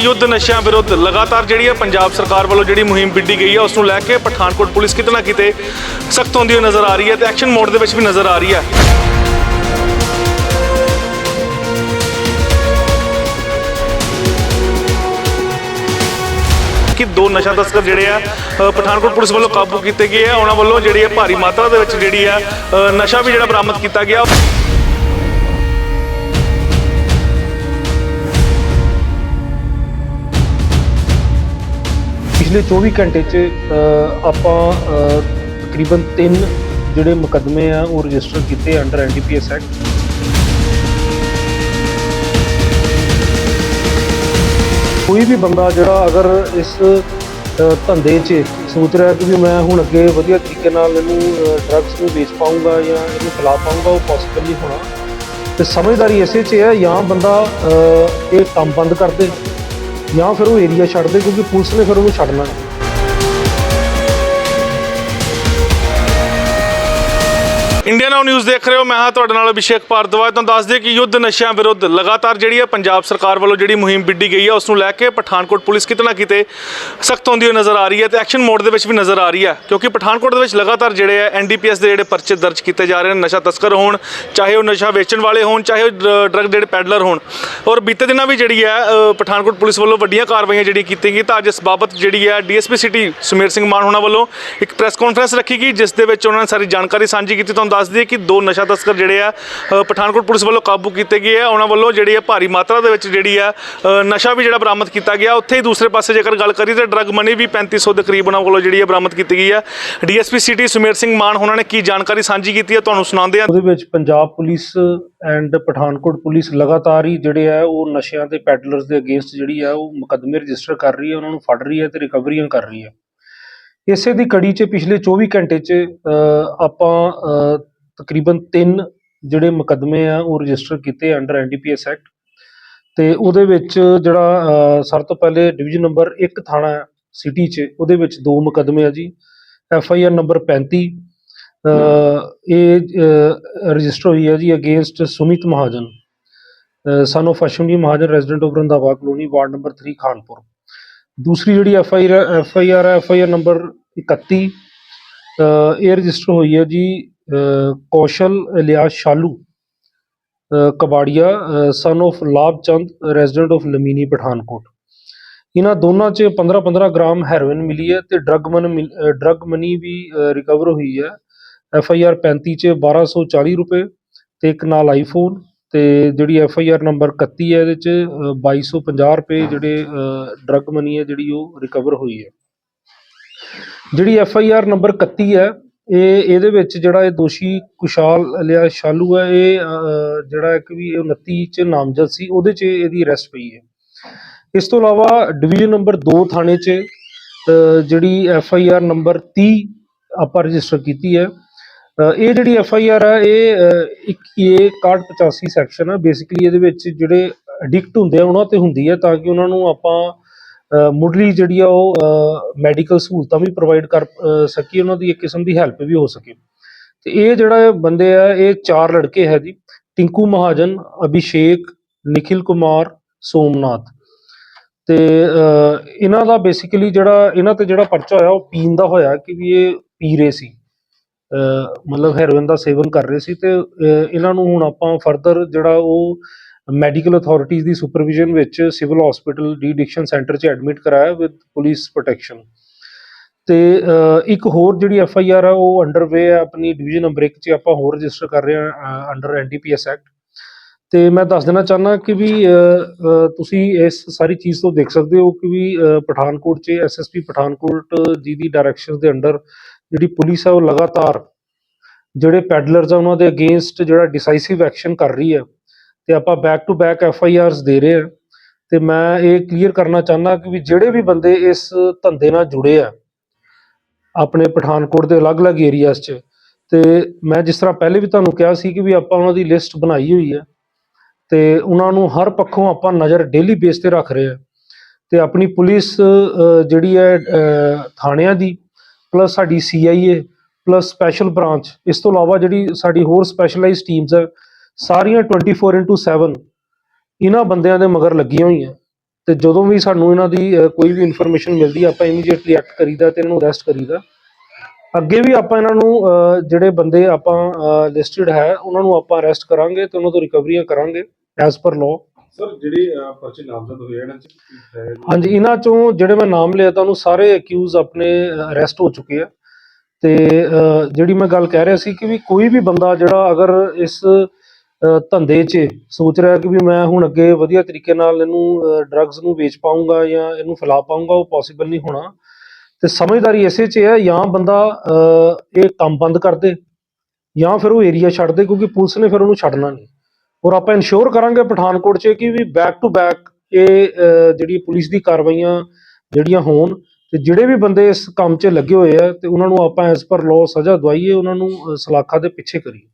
ਯੁੱਧ ਨਸ਼ਿਆਂ ਵਿਰੁੱਧ ਲਗਾਤਾਰ ਜਿਹੜੀ ਹੈ ਪੰਜਾਬ ਸਰਕਾਰ ਵੱਲੋਂ ਜਿਹੜੀ ਮੁਹਿੰਮ ਵਿੱਢੀ ਗਈ ਹੈ, ਉਸ ਨੂੰ ਲੈ ਕੇ ਪਠਾਨਕੋਟ ਪੁਲਿਸ ਕਿਤੇ ਨਾ ਕਿਤੇ ਸਖਤ ਹੁੰਦੀ ਹੋਈ ਨਜ਼ਰ ਆ ਰਹੀ ਹੈ ਤੇ ਐਕਸ਼ਨ ਮੋਡ ਦੇ ਵਿੱਚ ਵੀ ਨਜ਼ਰ ਆ ਰਹੀ ਹੈ। ਕਿ ਦੋ ਨਸ਼ਾ ਤਸਕਰ ਜਿਹੜੇ ਆ ਪਠਾਨਕੋਟ ਪੁਲਿਸ ਵੱਲੋਂ ਕਾਬੂ ਕੀਤੇ ਗਏ ਆ, ਉਹਨਾਂ ਵੱਲੋਂ ਜਿਹੜੀ ਹੈ ਭਾਰੀ ਮਾਤਰਾ ਦੇ ਵਿੱਚ ਜਿਹੜੀ ਆ ਨਸ਼ਾ ਵੀ ਜਿਹੜਾ ਬਰਾਮਦ ਕੀਤਾ ਗਿਆ। ਪਿਛਲੇ 24 ਘੰਟੇ 'ਚ ਆਪਾਂ ਤਕਰੀਬਨ 3 ਜਿਹੜੇ ਮੁਕੱਦਮੇ ਆ, ਉਹ ਰਜਿਸਟਰ ਕੀਤੇ ਅੰਡਰ ਐਨਡੀਪੀਐਸ ਐਕਟ ਕੋਈ ਵੀ ਬੰਦਾ ਜਿਹੜਾ ਅਗਰ ਇਸ ਧੰਦੇ 'ਚ ਸੋਚ ਰਿਹਾ ਕਿ ਵੀ ਮੈਂ ਹੁਣ ਅੱਗੇ ਵਧੀਆ ਤਰੀਕੇ ਨਾਲ ਇਹਨੂੰ ਡਰੱਗਸ ਨੂੰ ਵੇਚ ਪਾਊਂਗਾ ਜਾਂ ਇਹਨੂੰ ਖਿਲਾ ਪਾਊਂਗਾ, ਉਹ ਪੋਸੀਬਲ ਨਹੀਂ ਹੋਣਾ। ਤੇ ਸਮਝਦਾਰੀ ਇਸੇ 'ਚ ਹੈ ਜਾਂ ਬੰਦਾ ਇਹ ਕੰਮ ਬੰਦ ਕਰ ਦੇ। ਜਾਂ ਫਿਰ ਉਹ ਏਰੀਆ ਛੱਡ ਦੇ ਕਿਉਂਕਿ ਪੁਲਿਸ ਨੇ ਫਿਰ ਉਹਨੂੰ ਛੱਡਣਾ ਹੈ ਇੰਡੀਆ ਨਾਊ ਨਿਊਜ਼ ਦੇਖ ਰਹੇ ਹੋ। ਮੈਂ ਹਾਂ ਤੁਹਾਡੇ ਨਾਲ ਅਭਿਸ਼ੇਕ ਭਾਰਦਵਾਜ। ਤੁਹਾਨੂੰ ਦੱਸ ਦਈਏ ਕਿ ਯੁੱਧ ਨਸ਼ਿਆਂ ਵਿਰੁੱਧ ਲਗਾਤਾਰ ਜਿਹੜੀ ਹੈ ਪੰਜਾਬ ਸਰਕਾਰ ਵੱਲੋਂ ਜਿਹੜੀ ਮੁਹਿੰਮ ਵਿੱਢੀ ਗਈ ਹੈ ਉਸ ਨੂੰ ਲੈ ਕੇ ਪਠਾਨਕੋਟ ਪੁਲਿਸ ਕਿਤੇ ਨਾ ਕਿਤੇ ਸਖਤ ਹੁੰਦੀ ਹੋਈ ਨਜ਼ਰ ਆ ਰਹੀ ਹੈ ਤੇ ਐਕਸ਼ਨ ਮੋਡ ਦੇ ਵਿੱਚ ਵੀ ਨਜ਼ਰ ਆ ਰਹੀ ਹੈ, ਕਿਉਂਕਿ ਪਠਾਨਕੋਟ ਦੇ ਵਿੱਚ ਲਗਾਤਾਰ ਜਿਹੜੇ ਹੈ ਐਨਡੀਪੀਐਸ ਦੇ ਜਿਹੜੇ ਪਰਚੇ ਦਰਜ ਕੀਤੇ ਜਾ ਰਹੇ ਨੇ, ਨਸ਼ਾ ਤਸਕਰ ਹੋਣ, ਚਾਹੇ ਉਹ ਨਸ਼ਾ ਵੇਚਣ ਵਾਲੇ ਹੋਣ, ਚਾਹੇ ਉਹ ਡਰੱਗ ਜਿਹੜੇ ਪੈਡਲਰ ਹੋਣ। ਔਰ ਬੀਤੇ ਦਿਨਾਂ ਵੀ ਜਿਹੜੀ ਹੈ ਪਠਾਨਕੋਟ ਪੁਲਿਸ ਵੱਲੋਂ ਵੱਡੀਆਂ ਕਾਰਵਾਈਆਂ ਜਿਹੜੀ ਕੀਤੀ ਗਈ ਤਾਂ ਅੱਜ ਇਸ ਬਾਬਤ ਜਿਹੜੀ ਹੈ ਡੀਐਸਪੀ ਸਿਟੀ ਸੁਮੇਰ ਸਿੰਘ ਮਾਨ ਹੋਣਾ ਵੱਲੋਂ ਇੱਕ ਪ੍ਰੈਸ ਕਾਨਫਰੰਸ ਰੱਖੀ ਗਈ, ਜਿਸ ਦੇ ਵਿੱਚ ਉਹਨਾਂ ਨੇ ਸਾਰੀ ਜਾਣਕਾਰੀ ਸਾਂਝੀ ਕੀਤੀ। ਤੁਹਾਨੂੰ ਦੱਸ ਦਈਏ ਕਿ ਦੋ ਨਸ਼ਾ ਤਸਕਰ ਜਿਹੜੇ ਆ ਅ, ਪਠਾਨਕੋਟ ਪੁਲਿਸ ਵੱਲੋਂ ਕਾਬੂ ਕੀਤੇ ਗਏ ਆ। ਉਹਨਾਂ ਵੱਲੋਂ ਜਿਹੜੀ ਹੈ ਭਾਰੀ ਮਾਤਰਾ ਦੇ ਵਿੱਚ ਜਿਹੜੀ ਆ ਅ, ਨਸ਼ਾ ਵੀ ਜਿਹੜਾ ਬਰਾਮਦ ਕੀਤਾ ਗਿਆ। ਉੱਥੇ ਹੀ ਦੂਸਰੇ ਪਾਸੇ ਜੇਕਰ ਗੱਲ ਕਰੀਏ ਤਾਂ ਡਰੱਗ ਮਨੀ ਵੀ 3500 ਦੇ ਕਰੀਬ ਉਹਨਾਂ ਵੱਲੋਂ ਜਿਹੜੀ ਹੈ ਬਰਾਮਦ ਕੀਤੀ ਗਈ ਹੈ ਡੀਐਸਪੀ ਸਿਟੀ ਸੁਮੇਰ ਸਿੰਘ ਮਾਨ ਹੋਣਾ ਨੇ ਕੀ ਜਾਣਕਾਰੀ ਸਾਂਝੀ ਕੀਤੀ ਹੈ ਤੁਹਾਨੂੰ ਸੁਣਾਉਂਦੇ ਆ। ਉਹਦੇ ਵਿੱਚ Punjab police and Pathankot police ਲਗਾਤਾਰ ਹੀ ਜਿਹੜੇ ਆ ਉਹ ਨਸ਼ਿਆਂ ਦੇ ਪੈਡਲਰਸ ਦੇ ਅਗੇਂਸਟ ਜਿਹੜੀ ਆ ਉਹ ਮੁਕੱਦਮੇ ਰਜਿਸਟਰ ਕਰ ਰਹੀ ਹੈ ਉਹਨਾਂ ਨੂੰ ਫੜ ਰਹੀ ਹੈ ਤੇ ਰਿਕਵਰੀਆਂ ਕਰ ਰਹੀ ਹੈ ਇਸੇ ਦੀ ਕੜੀ 'ਚ ਪਿਛਲੇ 24 ਘੰਟੇ 'ਚ ਆਪਾਂ ਤਕਰੀਬਨ 3 ਜਿਹੜੇ ਮੁਕੱਦਮੇ ਆ ਉਹ ਰਜਿਸਟਰ ਕੀਤੇ ਅੰਡਰ ਐਨਡੀਪੀਐਸ ਐਕਟ ਤੇ ਉਹਦੇ ਵਿੱਚ ਜਿਹੜਾ ਸਭ ਤੋਂ ਪਹਿਲੇ ਡਿਵੀਜ਼ਨ ਨੰਬਰ 1 ਥਾਣਾ ਸਿਟੀ 'ਚ, ਉਹਦੇ ਵਿੱਚ ਦੋ ਮੁਕੱਦਮੇ ਆ ਜੀ। ਐਫ ਆਈ ਆਰ ਨੰਬਰ 35 ਇਹ ਰਜਿਸਟਰ ਹੋਈ ਹੈ ਜੀ against Sumit Mahajan son of Ashwani Mahajan resident of Randhawa colony ward number 3 Khanpur. ਦੂਸਰੀ ਜਿਹੜੀ F I R F I R F I R number 31 ਇਹ ਰਜਿਸਟਰ ਹੋਈ ਹੈ ਜੀ ਅ, ਕੌਸ਼ਲ ਇਲਿਆਸ ਸ਼ਾਲੂ ਕਬਾੜੀਆ ਸਨ of Labh Chand resident of Lamini Pathankot. ਇਹਨਾਂ ਦੋਨਾਂ 'ਚ 15-15 ਗ੍ਰਾਮ ਹੈਰੋਇਨ ਮਿਲੀ ਹੈ ਤੇ ਡਰੱਗ ਮਨ ਡਰੱਗ ਮਨੀ ਵੀ ਰਿਕਵਰ ਹੋਈ ਹੈ। ਐਫ ਆਈ ਆਰ 35 'ਚ 1240 ਰੁਪਏ ਤੇ ਇੱਕ ਨਾਲ ਆਈਫੋਨ ਤੇ ਜਿਹੜੀ ਐਫ ਆਈ ਆਰ ਨੰਬਰ 31 ਹੈ ਇਹਦੇ 'ਚ ਅ, 2250 ਰੁਪਏ ਜਿਹੜੇ ਡਰੱਗ ਮਨੀ ਹੈ ਜਿਹੜੀ ਉਹ ਰਿਕਵਰ ਹੋਈ ਹੈ। ਜਿਹੜੀ ਐਫ ਆਈ ਆਰ ਨੰਬਰ 31 ਹੈ ਇਹ ਇਹਦੇ ਵਿੱਚ ਜਿਹੜਾ ਇਹ ਦੋਸ਼ੀ ਕੁਸ਼ਾਲ ਲਿਆ ਸ਼ਾਲੂ ਹੈ ਇਹ ਜਿਹੜਾ ਇੱਕ ਵੀ ਇਹ 29 ਚ ਨਾਮਜ਼ਦ ਸੀ ਉਹਦੇ ਚ ਇਹਦੀ ਅਰੈਸਟ ਪਈ ਹੈ। ਇਸ ਤੋਂ ਇਲਾਵਾ ਡਿਵੀਜ਼ਨ ਨੰਬਰ 2 ਥਾਣੇ ਚ ਜਿਹੜੀ ਐਫ ਆਈ ਆਰ ਨੰਬਰ 30 ਆਪਾਂ ਰਜਿਸਟਰ ਕੀਤੀ ਹੈ। ਇਹ ਜਿਹੜੀ ਐਫ ਆਈ ਆਰ ਹੈ ਇਹ ਅ, ਇੱਕ ਇਹ 6185 ਸੈਕਸ਼ਨ ਹੈ। ਬੇਸਿਕਲੀ ਇਹਦੇ ਵਿੱਚ ਜਿਹੜੇ ਐਡਿਕਟ ਹੁੰਦੇ ਆ ਉਹਨਾਂ ਤੇ ਹੁੰਦੀ ਹੈ ਤਾਂ ਕਿ ਉਹਨਾਂ ਨੂੰ ਆਪਾਂ ਮੁੱਢਲੀ ਜਿਹੜੀ ਆ ਉਹ ਮੈਡੀਕਲ ਸਹੂਲਤਾਂ ਵੀ ਪ੍ਰੋਵਾਈਡ ਕਰ ਅ, ਉਹਨਾਂ ਦੀ ਇੱਕ ਕਿਸਮ ਦੀ ਹੈਲਪ ਵੀ ਹੋ ਸਕੇ। ਤੇ ਇਹ ਜਿਹੜਾ ਬੰਦੇ ਆ ਇਹ ਚਾਰ ਲੜਕੇ ਹੈ ਜੀ। ਟਿੰਕੂ ਮਹਾਜਨ ਅਭਿਸ਼ੇਕ ਨਿਖਿਲ ਕੁਮਾਰ ਸੋਮਨਾਥ। ਤੇ ਇਹਨਾਂ ਦਾ ਬੇਸਿਕਲੀ ਜਿਹੜਾ ਇਹਨਾਂ ਤੇ ਜਿਹੜਾ ਪਰਚਾ ਹੋਇਆ ਉਹ ਪੀਣ ਦਾ ਹੋਇਆ ਕਿ ਵੀ ਇਹ ਪੀ ਰਹੇ ਸੀ। ਮਤਲਬ ਹੈਰੋਇਨ ਦਾ ਸੇਵਨ ਕਰ ਰਹੇ ਸੀ ਤੇ ਇਹਨਾਂ ਨੂੰ ਹੁਣ ਆਪਾਂ ਫਰਦਰ ਜਿਹੜਾ ਉਹ ਮੈਡੀਕਲ ਅਥਾਰਟੀਜ਼ ਦੀ ਸੁਪਰਵਿਜ਼ਨ ਵਿੱਚ ਸਿਵਲ ਹਸਪੀਟਲ ਡੀ ਡਿਕਸ਼ਨ ਸੈਂਟਰ 'ਚ ਐਡਮਿਟ ਕਰਾਇਆ ਵਿਦ ਪੁਲਿਸ ਪ੍ਰੋਟੈਕਸ਼ਨ ਤੇ ਇੱਕ ਹੋਰ ਜਿਹੜੀ ਐਫ ਆਈ ਆਰ ਆ, ਉਹ ਅੰਡਰਵੇ ਹੈ ਆਪਣੀ ਡਿਵੀਜ਼ਨ ਨੰਬਰ 1 'ਚ ਆਪਾਂ ਹੋਰ ਰਜਿਸਟਰ ਕਰ ਰਹੇ ਹਾਂ ਅੰਡਰ ਐਨਡੀਪੀਐਸ ਐਕਟ ਤੇ ਮੈਂ ਦੱਸ ਦੇਣਾ ਚਾਹੁੰਦਾ ਕਿ ਵੀ ਤੁਸੀਂ ਇਸ ਸਾਰੀ ਚੀਜ਼ ਤੋਂ ਦੇਖ ਸਕਦੇ ਹੋ ਕਿ ਵੀ ਪਠਾਨਕੋਟ 'ਚ ਐਸਐਸਪੀ ਪਠਾਨਕੋਟ ਜੀ ਦੀ ਡਾਇਰੈਕਸ਼ਨ ਦੇ ਅੰਡਰ ਜਿਹੜੀ ਪੁਲਿਸ ਆ, ਉਹ ਲਗਾਤਾਰ ਜਿਹੜੇ ਪੈਡਲਰਸ ਆ, ਉਹਨਾਂ ਦੇ ਅਗੇਂਸਟ ਜਿਹੜਾ ਡਿਸਾਈਸਿਵ ਐਕਸ਼ਨ ਕਰ ਰਹੀ ਹੈ ਤੇ ਆਪਾਂ back to back F I Rs ਦੇ ਰਹੇ ਹਾਂ। ਤੇ ਮੈਂ ਇਹ ਕਲੀਅਰ ਕਰਨਾ ਚਾਹੁੰਦਾ ਕਿ ਵੀ ਜਿਹੜੇ ਵੀ ਬੰਦੇ ਇਸ ਧੰਦੇ ਨਾਲ ਜੁੜੇ ਆ, ਆਪਣੇ ਪਠਾਨਕੋਟ ਦੇ ਅਲੱਗ-ਅਲੱਗ ਏਰੀਆਜ਼ 'ਚ, ਤੇ ਮੈਂ ਜਿਸ ਤਰ੍ਹਾਂ ਪਹਿਲੇ ਵੀ ਤੁਹਾਨੂੰ ਕਿਹਾ ਸੀ ਕਿ ਵੀ ਆਪਾਂ ਉਹਨਾਂ ਦੀ ਲਿਸਟ ਬਣਾਈ ਹੋਈ ਹੈ ਤੇ ਉਹਨਾਂ ਨੂੰ ਹਰ ਪੱਖੋਂ ਆਪਾਂ ਨਜ਼ਰ ਡੇਲੀ ਬੇਸ ਤੇ ਰੱਖ ਰਹੇ ਆ। ਤੇ ਆਪਣੀ ਪੁਲਿਸ ਜਿਹੜੀ ਹੈ ਥਾਣਿਆਂ ਦੀ ਪਲੱਸ ਸਾਡੀ ਸੀਆਈਏ ਪਲੱਸ ਸਪੈਸ਼ਲ ਬ੍ਰਾਂਚ ਇਸ ਤੋਂ ਇਲਾਵਾ ਜਿਹੜੀ ਸਾਡੀ ਹੋਰ ਸਪੈਸ਼ਲਾਈਜ਼ਡ ਟੀਮਸ ਹੈ ਸਾਰੀਆਂ 24/7 ਇਹਨਾਂ ਬੰਦਿਆਂ ਦੇ ਮਗਰ ਲੱਗੀਆਂ ਹੋਈਆਂ। ਤੇ ਜਦੋਂ ਵੀ ਸਾਨੂੰ ਇਹਨਾਂ ਦੀ ਕੋਈ ਵੀ ਇਨਫੋਰਮੇਸ਼ਨ ਮਿਲਦੀ ਆਪਾਂ ਇਮੀਡੀਏਟਲੀ ਐਕਟ ਕਰੀਦਾ ਤੇ ਇਹਨਾਂ ਨੂੰ ਅਰੈਸਟ ਕਰੀਦਾ। ਅੱਗੇ ਵੀ ਆਪਾਂ ਇਹਨਾਂ ਨੂੰ ਜਿਹੜੇ ਬੰਦੇ ਆਪਾਂ ਲਿਸਟਡ ਹੈ ਉਹਨਾਂ ਨੂੰ ਆਪਾਂ ਅਰੈਸਟ ਕਰਾਂਗੇ ਤੇ ਉਹਨਾਂ ਤੋਂ ਰਿਕਵਰੀਆਂ ਕਰਾਂਗੇ ਐਜ਼ ਪਰ ਲਾਅ ਸਰ ਜਿਹੜੀ ਪਰਚੇ ਨਾਮਜ਼ਦ ਹੋਏ ਇਹਨਾਂ ਚ? ਹਾਂਜੀ ਇਹਨਾਂ ਚੋਂ ਜਿਹੜੇ ਮੈਂ ਨਾਮ ਲਿਆ ਤੁਹਾਨੂੰ ਸਾਰੇ ਅਕਿਊਜ਼ ਆਪਣੇ ਅਰੈਸਟ ਹੋ ਚੁੱਕੇ ਆ। ਤੇ ਜਿਹੜੀ ਮੈਂ ਗੱਲ ਕਹਿ ਰਿਹਾ ਸੀ ਕਿ ਵੀ ਕੋਈ ਵੀ ਬੰਦਾ ਜਿਹੜਾ ਅਗਰ ਇਸ ਧੰਦੇ 'ਚ ਸੋਚ ਰਿਹਾ ਕਿ ਵੀ ਮੈਂ ਹੁਣ ਅੱਗੇ ਵਧੀਆ ਤਰੀਕੇ ਨਾਲ ਇਹਨੂੰ ਡਰੱਗਸ ਨੂੰ ਵੇਚ ਪਾਉਂਗਾ ਜਾਂ ਇਹਨੂੰ ਫੈਲਾ ਪਾਉਂਗਾ ਉਹ ਪੋਸੀਬਲ ਨਹੀਂ ਹੋਣਾ। ਤੇ ਸਮਝਦਾਰੀ ਇਸੇ 'ਚ ਹੈ ਜਾਂ ਬੰਦਾ ਇਹ ਕੰਮ ਬੰਦ ਕਰ ਦੇ, ਜਾਂ ਫਿਰ ਉਹ ਏਰੀਆ ਛੱਡ ਦੇ, ਕਿਉਂਕਿ ਪੁਲਿਸ ਨੇ ਫਿਰ ਉਹਨੂੰ ਛੱਡਣਾ ਨਹੀਂ। ਔਰ ਆਪਾਂ ਇਨਸ਼ੋਰ ਕਰਾਂਗੇ ਪਠਾਨਕੋਟ 'ਚ ਕਿ ਵੀ ਬੈਕ ਟੂ ਬੈਕ ਇਹ ਜਿਹੜੀ ਪੁਲਿਸ ਦੀ ਕਾਰਵਾਈਆਂ ਜਿਹੜੀਆਂ ਹੋਣ, ਤੇ ਜਿਹੜੇ ਵੀ ਬੰਦੇ ਇਸ ਕੰਮ 'ਚ ਲੱਗੇ ਹੋਏ ਆ, ਤੇ ਉਹਨਾਂ ਨੂੰ ਆਪਾਂ ਐਸ ਪਰ ਲਾਅ ਸਜ਼ਾ ਦਵਾਈਏ, ਉਹਨਾਂ ਨੂੰ ਸਲਾਖਾਂ ਦੇ ਪਿੱਛੇ ਕਰੀਏ।